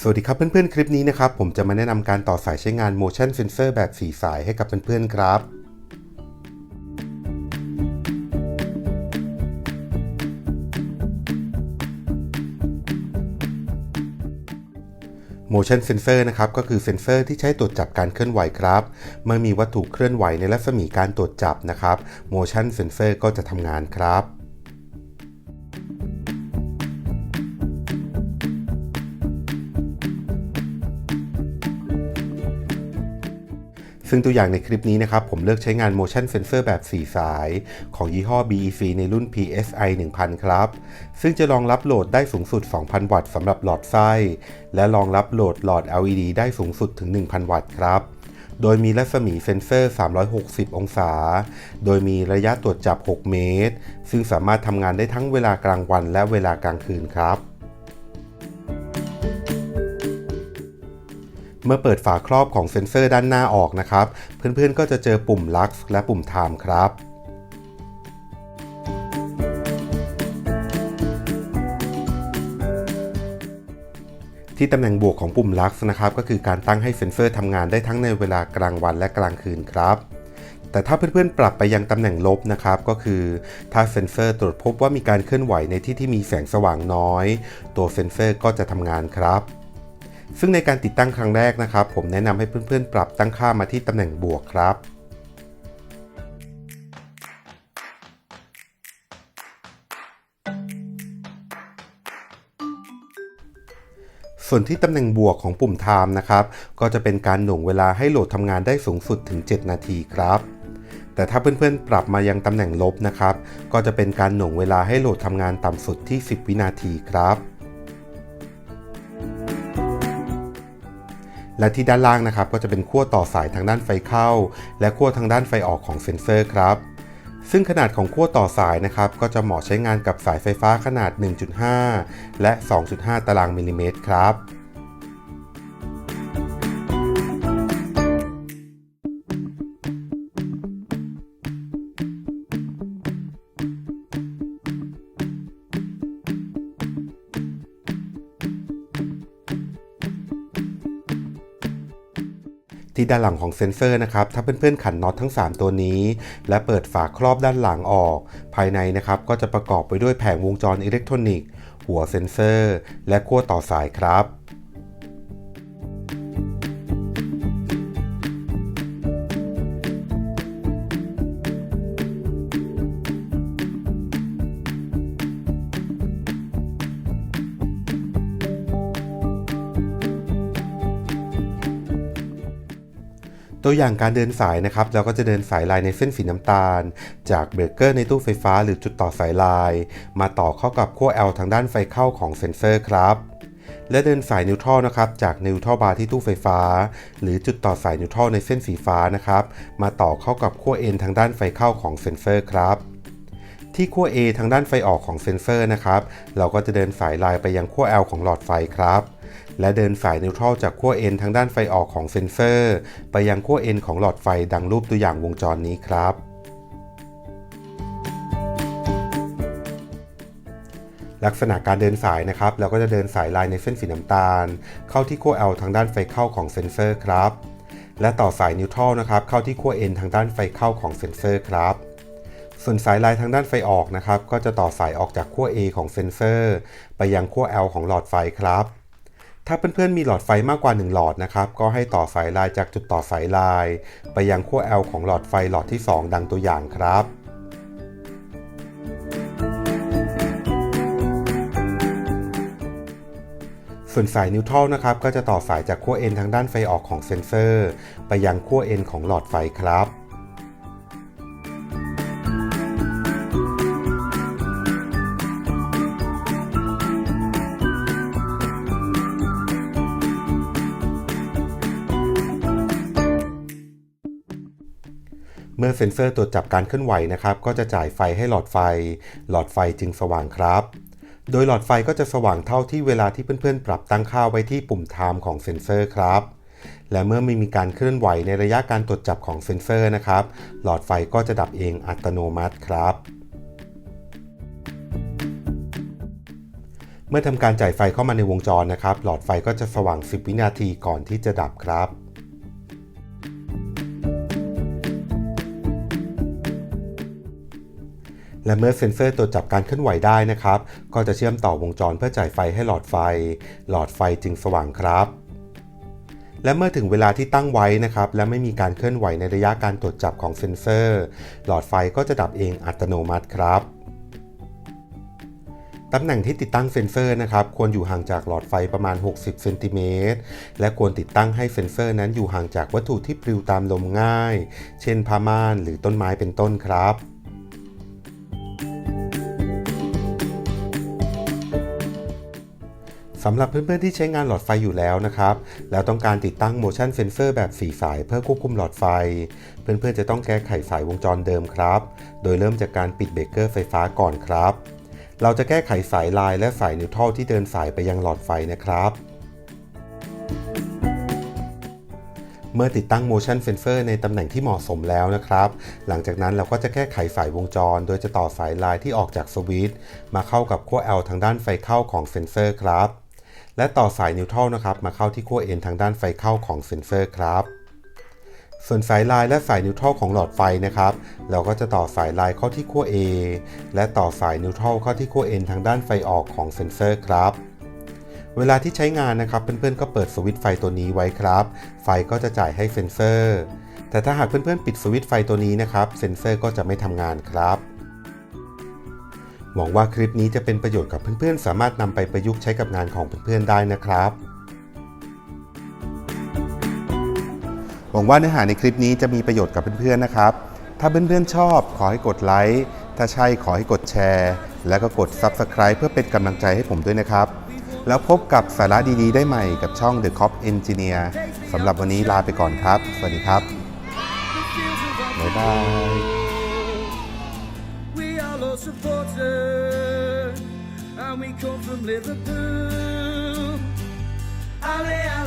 สวัสดีครับเพื่อนๆ คลิปนี้นะครับ ผมจะมาแนะนำการต่อสายใช้งาน motion sensor แบบ 4 สายให้กับเพื่อนๆครับ motion sensor นะครับก็คือเซ็นเซอร์ที่ใช้ตรวจจับการเคลื่อนไหวครับ เมื่อมีวัตถุเคลื่อนไหวในรัศมีการตรวจจับนะครับ motion sensor ก็จะทำงานครับ ซึ่งตัวอย่างในคลิปนี้นะครับ ผมเลือกใช้งาน motion sensor แบบ 4 สาย ของยี่ห้อ BEC ในรุ่น PSI 1000 ครับ ซึ่งจะรองรับโหลดได้สูงสุด 2,000 วัตต์สำหรับหลอดไส้ และรองรับโหลดหลอด LED ได้สูงสุดถึง 1,000 วัตต์ครับโดยมีรัศมีเซนเซอร์ 360 องศา โดยมีระยะตรวจจับ 6 เมตร ซึ่งสามารถทำงานได้ทั้งเวลากลางวันและเวลากลางคืนครับ เมื่อเปิดฝาครอบของเซ็นเซอร์ด้านหน้าออกนะครับ เพื่อนๆก็จะเจอปุ่ม Lux และปุ่ม Time ครับที่ตำแหน่งบวกของปุ่ม Lux นะครับก็คือการตั้งให้เซ็นเซอร์ทำงานได้ทั้งในเวลากลางวันและกลางคืนครับ แต่ถ้าเพื่อนๆ ปรับไปยังตำแหน่งลบนะครับก็คือ ถ้าเซ็นเซอร์ตรวจพบว่ามีการเคลื่อนไหวในที่ที่มีแสงสว่างน้อย ตัวเซ็นเซอร์ก็จะทำงานครับ ซึ่งในการติดตั้งครั้งแรกนะครับ ผมแนะนำให้เพื่อนๆ ปรับตั้งค่ามาที่ตำแหน่งบวกครับส่วนที่ตำแหน่งบวกของปุ่ม Time นะครับ ก็จะเป็นการหน่วงเวลาให้โหลดทำงานได้สูงสุดถึง 7 นาทีครับ แต่ถ้าเพื่อนๆ ปรับมายังตำแหน่งลบนะครับ ก็จะเป็นการหน่วงเวลาให้โหลดทำงานต่ำสุดที่ 10 วินาทีครับ และที่ด้านล่างนะครับก็จะเป็นขั้วต่อสายทางด้านไฟเข้า และขั้วทางด้านไฟออกของเซ็นเซอร์ครับซึ่งขนาดของขั้วต่อสายนะครับก็จะเหมาะใช้งานกับสายไฟฟ้าขนาด 1.5 และ 2.5 ตารางมิลลิเมตรครับ ที่ด้านหลังของเซ็นเซอร์นะครับ ถ้าเพื่อนๆขันน็อตทั้ง 3 ตัวนี้ และเปิดฝาครอบด้านหลังออก ภายในนะครับก็จะประกอบไปด้วยแผงวงจรอิเล็กทรอนิกส์ หัวเซ็นเซอร์ และขั้วต่อสายครับ ตัวอย่างการเดินสายนะครับ เราก็จะเดินสายลายในเส้นสีน้ำตาล จากเบรกเกอร์ในตู้ไฟฟ้าหรือจุดต่อสายลาย มาต่อเข้ากับขั้ว L ทางด้านไฟเข้าของเซ็นเซอร์ครับและเดินสายนิวทรัลนะครับจากนิวทรัลบาร์ที่ตู้ไฟฟ้า หรือจุดต่อสายนิวทรัลในเส้นสีฟ้านะครับ มาต่อเข้ากับขั้ว N ทางด้านไฟเข้าของเซ็นเซอร์ครับที่ขั้ว A ทางด้านไฟออกของเซ็นเซอร์นะครับ เราก็จะเดินสายลายไปยังขั้ว L ของหลอดไฟครับ และเดินสายนิวทรัลจากขั้ว N ทางด้านไฟออกของเซ็นเซอร์ ไปยังขั้ว N ของหลอดไฟดังรูปตัวอย่างวงจรนี้ครับลักษณะการเดินสายนะครับ เราก็จะเดินสายลายในเส้นสีน้ำตาล เข้าที่ขั้ว L ทางด้านไฟเข้าของเซนเซอร์ครับ และต่อสายนิวทรัลนะครับ เข้าที่ขั้ว N ทางด้านไฟเข้าของเซนเซอร์ครับ ส่วนสายลายทางด้านไฟออกนะครับ ก็จะต่อสายออกจากขั้ว A ของเซนเซอร์ ไปยังขั้ว L ของหลอดไฟครับ ถ้าเพื่อนๆมีหลอดไฟมากกว่า 1 หลอดนะครับ ก็ให้ต่อสายลายจากจุดต่อสายลาย ไปยังขั้ว L ของหลอดไฟหลอดที่ 2 ดังตัวอย่างครับส่วนสายนิวทรัลนะครับก็จะต่อสายจากขั้ว N ทางด้านไฟออกของเซนเซอร์ ไปยังขั้ว N ของหลอดไฟครับ เมื่อเซ็นเซอร์ตรวจจับการเคลื่อนไหวนะครับ ก็จะจ่ายไฟให้หลอดไฟ หลอดไฟจึงสว่างครับ โดยหลอดไฟก็จะสว่างเท่าที่เวลาที่เพื่อนๆ ปรับตั้งค่าไว้ที่ปุ่ม Time ของเซ็นเซอร์ครับ และเมื่อไม่มีการเคลื่อนไหวในระยะการตรวจจับของเซ็นเซอร์นะครับ หลอดไฟก็จะดับเองอัตโนมัติครับเมื่อทำการจ่ายไฟเข้ามาในวงจรนะครับ หลอดไฟก็จะสว่าง 10 วินาทีก่อนที่จะดับครับ และเมื่อเซ็นเซอร์ตรวจจับการเคลื่อนไหวได้นะครับ ก็จะเชื่อมต่อวงจรเพื่อจ่ายไฟให้หลอดไฟ หลอดไฟจึงสว่างครับ และเมื่อถึงเวลาที่ตั้งไว้นะครับ และไม่มีการเคลื่อนไหวในระยะการตรวจจับของเซ็นเซอร์ หลอดไฟก็จะดับเองอัตโนมัติครับตำแหน่งที่ติดตั้งเซ็นเซอร์นะครับควรอยู่ห่างจากหลอดไฟประมาณ 60 เซนติเมตร และควรติดตั้งให้เซ็นเซอร์นั้นอยู่ห่างจากวัตถุที่ปลิวตามลมง่าย เช่นผ้าม่านหรือต้นไม้เป็นต้นครับ สำหรับเพื่อนๆที่ใช้งานหลอดไฟอยู่แล้วนะครับ แล้วต้องการติดตั้ง motion sensor แบบ 4 สายเพื่อควบคุมหลอดไฟ เพื่อนๆจะต้องแก้ไขสายวงจรเดิมครับ โดยเริ่มจากการปิดเบรกเกอร์ไฟฟ้าก่อนครับ เราจะแก้ไขสายลายและสายนิวทรัลที่เดินสายไปยังหลอดไฟนะครับเมื่อติดตั้ง motion sensor ในตำแหน่งที่เหมาะสมแล้วนะครับ หลังจากนั้นเราก็จะแก้ไขสายวงจร โดยจะต่อสายลายที่ออกจากสวิตช์มาเข้ากับขั้ว L ทางด้านไฟเข้าของเซนเซอร์ครับ และต่อสายนิวทรัลนะครับมาเข้าที่ขั้ว N ทางด้านไฟเข้าของเซนเซอร์ครับ ส่วนสายลายและสายนิวทรัลของหลอดไฟนะครับ เราก็จะต่อสายลายเข้าที่ขั้ว A และต่อสายนิวทรัลเข้าที่ขั้ว N ทางด้านไฟออกของเซนเซอร์ครับเวลาที่ใช้งานนะครับเพื่อนๆก็เปิดสวิตช์ไฟตัวนี้ไว้ครับ ไฟก็จะจ่ายให้เซนเซอร์ แต่ถ้าหากเพื่อนๆปิดสวิตช์ไฟตัวนี้นะครับ เซนเซอร์ก็จะไม่ทำงานครับ หวังว่าคลิปนี้จะเป็นประโยชน์กับเพื่อนๆ สามารถนำไปประยุกต์ใช้กับงานของเพื่อนๆได้นะครับ หวังว่าเนื้อหาในคลิปนี้จะมีประโยชน์กับเพื่อนๆนะครับ ถ้าเพื่อนๆชอบขอให้กดไลค์ ถ้าใช่ขอให้กดแชร์ แล้วก็กด Subscribe เพื่อเป็นกำลังใจให้ผมด้วยนะครับ แล้วพบกับสาระดีๆ ได้ใหม่กับช่อง The Cop Engineer สำหรับวันนี้ลาไปก่อนครับ สวัสดีครับ บ๊ายบาย we come from Liverpool. Alley, alley.